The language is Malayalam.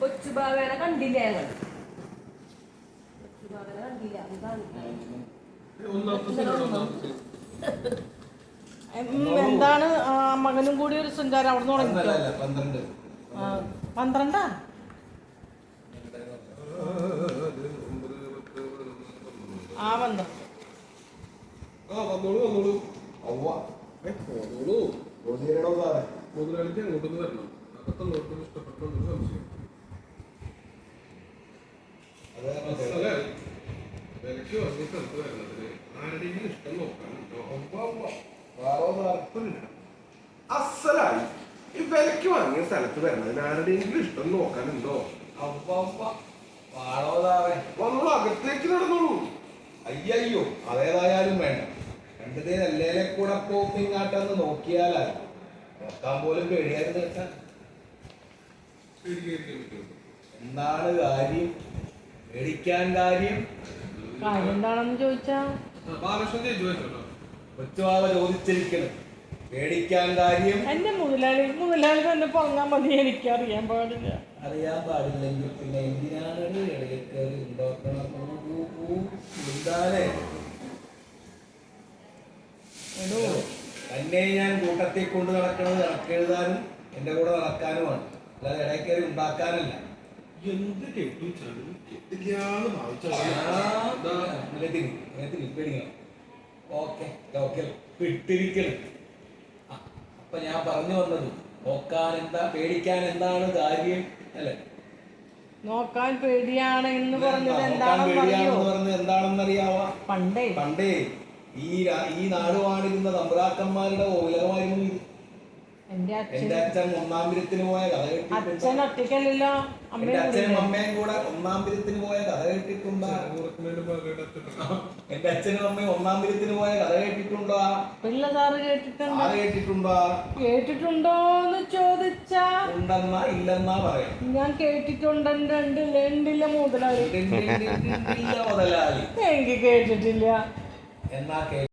കൊച്ചു കണ്ടില്ല ഞങ്ങൾ? കൊച്ചു ബാവേനെ കണ്ടില്ല എന്താണ്? മകനും കൂടി ഒരു സഞ്ചാരം അവിടെ നിന്ന് തുടങ്ങി പന്ത്രണ്ട്. ആ, പന്ത്രണ്ടാ? ആ വന്നോളൂ വന്നോളൂ. മുതലാളിക്ക് അങ്ങോട്ടൊന്ന് വരണം. സംശയം അത് കാരണം അസലെ വിലക്ക് വാങ്ങിയ സ്ഥലത്ത് വരണതിന് ആരുടെയും ഇഷ്ടം നോക്കാനുണ്ടോ ഔവ്വ, ഔവ്വ. വാറോ സാറേ ഒന്നുമില്ല. അസലായി. ഈ വിലക്ക് വാങ്ങിയ സ്ഥലത്ത് വരണതിന് ആരുടെയെങ്കിലും ഇഷ്ടം നോക്കാനുണ്ടോ? വന്നോളൂ അകത്തേക്ക് നടന്നോളൂ. അയ്യോ അതേതായാലും വേണ്ട. രണ്ടതേ നല്ലേലെ കൂടെ പോട്ടെന്ന് നോക്കിയാലായി. നോക്കാൻ പോലും പേടിയായിരുന്നു കേട്ടാ? എന്താണ് കാര്യം? പേടിക്കാൻ കാര്യം? എന്താണെന്ന് ചോദിച്ചാ? കൊച്ചുവാവ ചോദിച്ചിരിക്കണം. പേടിക്കാൻ കാര്യം. എന്റെ മുതലാളി മുതലാളി തന്നെ പറഞ്ഞാൽ മതി എനിക്ക് അറിയാൻ പാടില്ല. അറിയാൻ പാടില്ലെങ്കിൽ പിന്നെ എന്തിനാണ് എന്നെ ഉണ്ടാക്കണം തന്നെ ഞാൻ കൂട്ടത്തിൽ കൊണ്ട് നടക്കണത് കണക്കെഴുതാനും എന്റെ കൂടെ നടക്കാനുമാണ്. അല്ലാതെ ഇടയ്ക്കേറി ഉണ്ടാക്കാനല്ല. എന്ത് കേട്ടു വെച്ചാലും കേട്ടില്ലാന്ന് ഭാവിച്ചാൽ ഓക്കെ ഓക്കെ. വിട്ടിരിക്കണം. അപ്പൊ ഞാൻ പറഞ്ഞു വന്നത് നോക്കാൻ എന്താ പേടിക്കാൻ എന്താണ് കാര്യം അല്ലേ? നോക്കാൻ പേടിയാണ് എന്ന് പറഞ്ഞത് എന്താണെന്ന് എന്താണെന്നറിയാവാ? പണ്ടേ. പണ്ടേ. ഈ ഈ നാട് വാണിരുന്ന തമ്പുരാക്കന്മാരുടെ ഓലകമായിരുന്നു എന്റെ അച്ഛൻ ഒന്നാം പോയ കഥ അച്ഛൻ കേട്ടിട്ടുണ്ട് എന്റെ അമ്മയും അച്ഛനും അമ്മയും കൂടെ ഒന്നാം പോയ കഥ കേട്ടിട്ടുണ്ടോ? ഉറക്കുന്നതിന്റെ അച്ഛൻ എന്റെ അച്ഛനും അമ്മയും ഒന്നാം പിരത്തിന് പോയ കഥ കേട്ടിട്ടുണ്ടോ? പിള്ള സാറ് കേട്ടിട്ടുണ്ടോ കേട്ടിട്ടുണ്ടോ? കേട്ടിട്ടുണ്ടോന്ന് ചോദിച്ചാ. ഉണ്ടെന്നാ ഇല്ലെന്നാ പറയാം. ഞാൻ കേട്ടിട്ടുണ്ട് രണ്ട് രണ്ടില്ല മുതലാളി. എനിക്ക് കേട്ടിട്ടില്ല. എന്നാ കേ